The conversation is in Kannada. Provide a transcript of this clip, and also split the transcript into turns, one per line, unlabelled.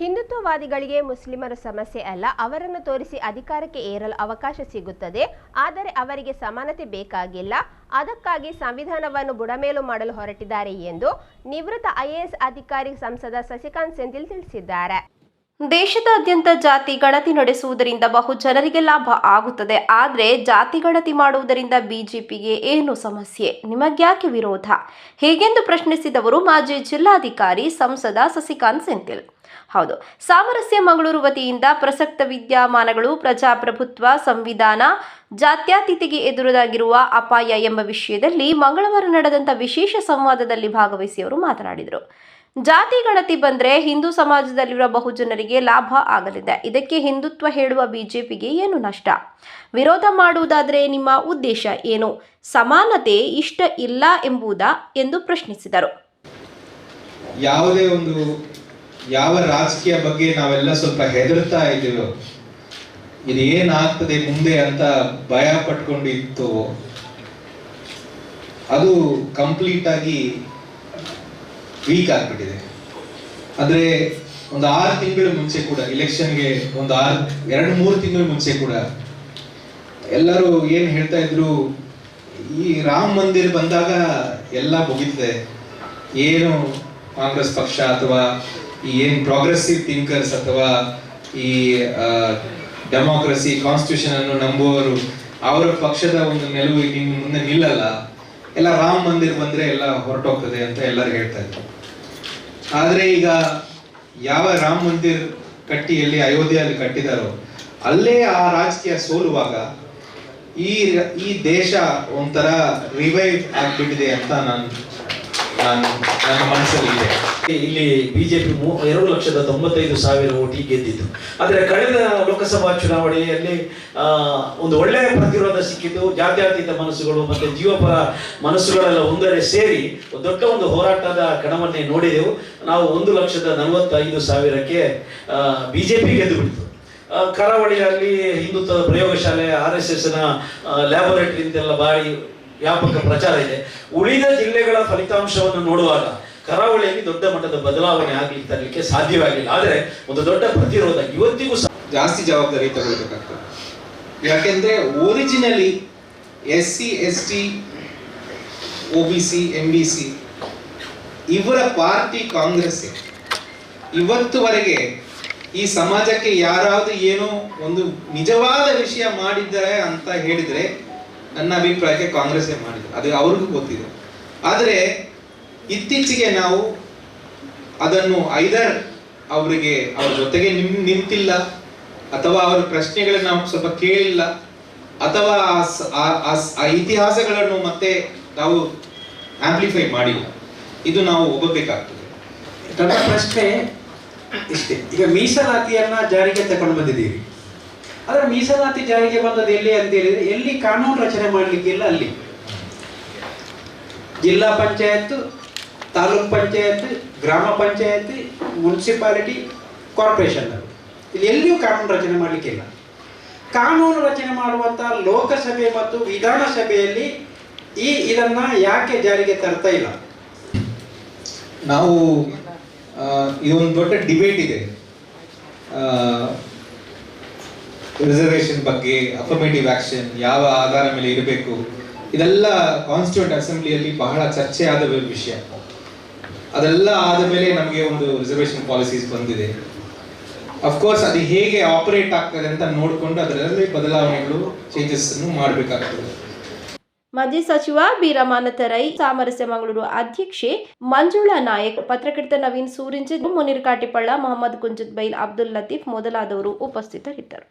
ಹಿಂದುತ್ವವಾದಿಗಳಿಗೆ ಮುಸ್ಲಿಮರು ಸಮಸ್ಯೆ ಅಲ್ಲ, ಅವರನ್ನು ತೋರಿಸಿ ಅಧಿಕಾರಕ್ಕೆ ಏರಲು ಅವಕಾಶ ಸಿಗುತ್ತದೆ. ಆದರೆ ಅವರಿಗೆ ಸಮಾನತೆ ಬೇಕಾಗಿಲ್ಲ. ಅದಕ್ಕಾಗಿ ಸಂವಿಧಾನವನ್ನು ಬುಡಮೇಲು ಮಾಡಲು ಹೊರಟಿದ್ದಾರೆ ಎಂದು ನಿವೃತ್ತ ಐಎಎಸ್ ಅಧಿಕಾರಿ ಸಂಸದ ಸಸಿಕಾಂತ್ ಸೆಂಥಿಲ್ ತಿಳಿಸಿದ್ದಾರೆ.
ದೇಶದಾದ್ಯಂತ ಜಾತಿ ಗಣತಿ ನಡೆಸುವುದರಿಂದ ಬಹು ಜನರಿಗೆ ಲಾಭ ಆಗುತ್ತದೆ. ಆದರೆ ಜಾತಿ ಗಣತಿ ಮಾಡುವುದರಿಂದ ಬಿಜೆಪಿಗೆ ಏನು ಸಮಸ್ಯೆ? ನಿಮಗ್ಯಾಕೆ ವಿರೋಧ? ಹೀಗೆಂದು ಪ್ರಶ್ನಿಸಿದವರು ಮಾಜಿ ಜಿಲ್ಲಾಧಿಕಾರಿ ಸಂಸದ ಸಸಿಕಾಂತ್ ಸೆಂಥಿಲ್. ಹೌದು, ಸಾಮರಸ್ಯ ಮಂಗಳೂರು ವತಿಯಿಂದ ಪ್ರಸಕ್ತ ವಿದ್ಯಮಾನಗಳು, ಪ್ರಜಾಪ್ರಭುತ್ವ, ಸಂವಿಧಾನ, ಜಾತ್ಯಾತೀತಿಗೆ ಎದುರಾಗಿರುವ ಅಪಾಯ ಎಂಬ ವಿಷಯದಲ್ಲಿ ಮಂಗಳವಾರ ನಡೆದಂತ ವಿಶೇಷ ಸಂವಾದದಲ್ಲಿ ಭಾಗವಹಿಸಿ ಅವರು ಮಾತನಾಡಿದರು. ಜಾತಿ ಗಣತಿ ಬಂದ್ರೆ ಹಿಂದೂ ಸಮಾಜದಲ್ಲಿರುವ ಬಹುಜನರಿಗೆ ಲಾಭ ಆಗಲಿದೆ. ಇದಕ್ಕೆ ಹಿಂದುತ್ವ ಹೇಳುವ ಬಿಜೆಪಿಗೆ ಏನು ನಷ್ಟ? ವಿರೋಧ ಮಾಡುವುದಾದರೆ ನಿಮ್ಮ ಉದ್ದೇಶ ಏನು? ಸಮಾನತೆ ಇಷ್ಟ ಇಲ್ಲ ಎಂಬುದಾ ಎಂದು ಪ್ರಶ್ನಿಸಿದರು.
ಯಾವುದೇ ಒಂದು, ಯಾವ ರಾಜಕೀಯ ಬಗ್ಗೆ ನಾವೆಲ್ಲ ಸ್ವಲ್ಪ ಹೆದರ್ತಾ ಇದ್ದೀವೋ, ಇದು ಏನಾಗ್ತದೆ ಮುಂದೆ ಅಂತ ಭಯ ಪಟ್ಕೊಂಡಿತ್ತು, ಅದು ಕಂಪ್ಲೀಟ್ ಆಗಿ ವೀಕ್ ಆಗ್ಬಿಟ್ಟಿದೆ. ಅಂದ್ರೆ ಒಂದು ಆರು ತಿಂಗಳ ಮುಂಚೆ ಕೂಡ ಇಲೆಕ್ಷನ್ಗೆ ಒಂದು ಆರು, ಎರಡು, ಮೂರು ತಿಂಗಳ ಮುಂಚೆ ಕೂಡ ಎಲ್ಲರೂ ಏನು ಹೇಳ್ತಾ ಇದ್ರು, ಈ ರಾಮ ಮಂದಿರ ಬಂದಾಗ ಎಲ್ಲ ಮುಗಿತದೆ ಏನು ಕಾಂಗ್ರೆಸ್ ಪಕ್ಷ ಅಥವಾ ಈ ಏನು ಪ್ರೋಗ್ರೆಸಿವ್ ಥಿಂಕರ್ಸ್ ಅಥವಾ ಈ ಡೆಮೋಕ್ರಸಿ ಕಾನ್ಸ್ಟಿಟ್ಯೂಷನ್ ಅನ್ನು ನಂಬುವವರು, ಅವರ ಪಕ್ಷದ ಒಂದು ನಿಲುವು ಇನ್ನು ಮುಂದೆ ನಿಲ್ಲಲ್ಲ. ಎಲ್ಲ ರಾಮ ಮಂದಿರ್ ಬಂದ್ರೆ ಎಲ್ಲ ಹೊರಟೋಗ್ತದೆ ಅಂತ ಎಲ್ಲರೂ ಹೇಳ್ತಾ ಇದ್ರು. ಆದ್ರೆ ಈಗ ಯಾವ ರಾಮ ಮಂದಿರ್ ಕಟ್ಟಿಯಲ್ಲಿ ಅಯೋಧ್ಯೆಯಲ್ಲಿ ಕಟ್ಟಿದಾರೋ, ಅಲ್ಲೇ ಆ ರಾಜಕೀಯ ಸೋಲುವಾಗ ಈ ಈ ದೇಶ ಒಂಥರ ರಿವೈವ್ ಆಗಿಬಿಟ್ಟಿದೆ ಅಂತ ನಾನು ನಾನು ನನ್ನ ಮನಸ್ಸಲ್ಲಿ ಇದೆ.
ಇಲ್ಲಿ ಬಿಜೆಪಿ ಎರಡು ಲಕ್ಷದ ತೊಂಬತ್ತೈದು ಸಾವಿರ ಓಟಿ ಗೆದ್ದಿತ್ತು ಆದರೆ ಕಳೆದ ಲೋಕಸಭಾ ಚುನಾವಣೆಯಲ್ಲಿ ಒಂದು ಒಳ್ಳೆಯ ಪ್ರತಿರೋಧ ಸಿಕ್ಕಿದ್ದು ಜಾತ್ಯತೀತ ಮನಸ್ಸುಗಳು ಮತ್ತೆ ಜೀವಪರ ಮನಸ್ಸುಗಳೆಲ್ಲ ಒಂದರೆ ಸೇರಿ ದೊಡ್ಡ ಒಂದು ಹೋರಾಟದ ಕಣವನ್ನೇ ನೋಡಿದೆವು. ನಾವು ಒಂದು ಲಕ್ಷದ ನಲವತ್ತೈದು ಸಾವಿರಕ್ಕೆ ಬಿಜೆಪಿ ಗೆದ್ದು ಬಿಡ್ತು. ಕರಾವಳಿಯಲ್ಲಿ ಹಿಂದುತ್ವದ ಪ್ರಯೋಗಶಾಲೆ ಆರ್ ಎಸ್ ಎಸ್ನ ಲ್ಯಾಬೊರೇಟರಿ ಅಂತೆಲ್ಲ ಬಾರಿ ವ್ಯಾಪಕ ಪ್ರಚಾರ ಇದೆ. ಉಳಿದ ಜಿಲ್ಲೆಗಳ ಫಲಿತಾಂಶವನ್ನು ನೋಡುವಾಗ ಕರಾವಳಿಯಲ್ಲಿ ದೊಡ್ಡ ಮಟ್ಟದ ಬದಲಾವಣೆ ಆಗಲಿ ತರಲಿಕ್ಕೆ ಸಾಧ್ಯವಾಗಿಲ್ಲ. ಆದರೆ ಒಂದು ದೊಡ್ಡ ಪ್ರತಿರೋಧ ಇವತ್ತಿಗೂ
ಜಾಸ್ತಿ ಜವಾಬ್ದಾರಿ ತಗೊಳ್ಬೇಕಾಗ್ತದೆ. ಯಾಕೆಂದ್ರೆ originally S C S T O B C M ಇವರ ಪಾರ್ಟಿ ಕಾಂಗ್ರೆಸ್ ಇವತ್ತುವರೆಗೆ ಈ ಸಮಾಜಕ್ಕೆ ಯಾರಾದ್ರೂ ಏನೋ ಒಂದು ನಿಜವಾದ ವಿಷಯ ಮಾಡಿದ್ದಾರೆ ಅಂತ ಹೇಳಿದ್ರೆ ನನ್ನ ಅಭಿಪ್ರಾಯಕ್ಕೆ ಕಾಂಗ್ರೆಸ್ಸೇ ಮಾಡಿದೆ ಅದು ಅವ್ರಿಗೂ ಗೊತ್ತಿದೆ. ಆದರೆ ಇತ್ತೀಚೆಗೆ ನಾವು ಅದನ್ನು ಐದರ್ ಅವರಿಗೆ ಅವ್ರ ಜೊತೆಗೆ ನಿಮ್, ನಿಂತಿಲ್ಲ, ಅಥವಾ ಅವರ ಪ್ರಶ್ನೆಗಳನ್ನ ನಾವು ಸ್ವಲ್ಪ ಕೇಳಿಲ್ಲ, ಅಥವಾ ಆ ಇತಿಹಾಸಗಳನ್ನು ಮತ್ತೆ ನಾವು ಆಂಪ್ಲಿಫೈ ಮಾಡಿಲ್ಲ. ಇದು ನಾವು ಒಪ್ಪಬೇಕಾಗ್ತದೆ
ನನ್ನ ಪ್ರಶ್ನೆ ಇಷ್ಟೇ. ಈಗ ಮೀಸಲಾತಿಯನ್ನ ಜಾರಿಗೆ ತಗೊಂಡು ಬಂದಿದ್ದೀರಿ. ಆದ್ರೆ ಮೀಸಲಾತಿ ಜಾರಿಗೆ ಬಂದದ್ದು ಎಲ್ಲಿ ಅಂತ ಹೇಳಿದ್ರೆ ಎಲ್ಲಿ ಕಾನೂನು ರಚನೆ ಮಾಡಲಿಕ್ಕಿಲ್ಲ ಅಲ್ಲಿ. ಜಿಲ್ಲಾ ಪಂಚಾಯತ್ ತಾಲೂಕ್ ಪಂಚಾಯತ್ ಗ್ರಾಮ ಪಂಚಾಯತ್ ಮುನ್ಸಿಪಾಲಿಟಿ, ಕಾರ್ಪೊರೇಷನ್. ಇಲ್ಲಿ ಎಲ್ಲಿಯೂ ಕಾನೂನು ರಚನೆ ಮಾಡಲಿಕ್ಕಿಲ್ಲ ಕಾನೂನು ರಚನೆ ಮಾಡುವಂತ ಲೋಕಸಭೆ ಮತ್ತು ವಿಧಾನಸಭೆಯಲ್ಲಿ ಈ ಇದನ್ನ ಯಾಕೆ ಜಾರಿಗೆ ತರ್ತಾ ಇಲ್ಲ?
ನಾವು ಇದೊಂದು ದೊಡ್ಡ ಡಿಬೇಟ್ ಇದೆ. ರಿಸರ್ವೇಶನ್ ಬಗ್ಗೆ ಅಫರ್ಮೇಟಿವ್ ಆಕ್ಷನ್ ಯಾವ ಆಧಾರ ಮೇಲೆ ಇರಬೇಕು, ಇದೆಲ್ಲ ಕಾನ್ಸ್ಟಿಟ್ಯೂಂಟ್ ಅಸೆಂಬ್ಲಿಯಲ್ಲಿ ಬಹಳ ಚರ್ಚೆ ಆದ ವಿಷಯ. ಅದೆಲ್ಲ ಆದ ಮೇಲೆ ನಮಗೆ ಒಂದು ರಿಸರ್ವೇಶನ್ ಪಾಲಿಸೀಸ್ ಬಂದಿದೆ. ಅಫ್ಕೋರ್ಸ್ ಅದು ಹೇಗೆ ಆಪರೇಟ್ ಆಗ್ತದೆ ಅಂತ ನೋಡಿಕೊಂಡು ಅದರಲ್ಲಿ ಬದಲಾವಣೆಗಳು ಚೇಂಜಸ್ ಅನ್ನು ಮಾಡಬೇಕಾಗ್ತದೆ.
ಮಾಜಿ ಸಚಿವ ಬಿ ರಮಾನಾಥ ರೈ, ಸಾಮರಸ್ಯ ಮಂಗಳೂರು ಅಧ್ಯಕ್ಷೆ ಮಂಜುಳಾ ನಾಯಕ್, ಪತ್ರಕರ್ತ ನವೀನ್ ಸೂರಿಂಜ್ ಮುನೀರ್ ಕಾಟಿಪಳ್ಳ ಮೊಹಮ್ಮದ್ ಕುಂಜತ್ ಬೈಲ್ ಅಬ್ದುಲ್ ಲತೀಫ್ ಮೊದಲಾದವರು ಉಪಸ್ಥಿತರಿದ್ದರು.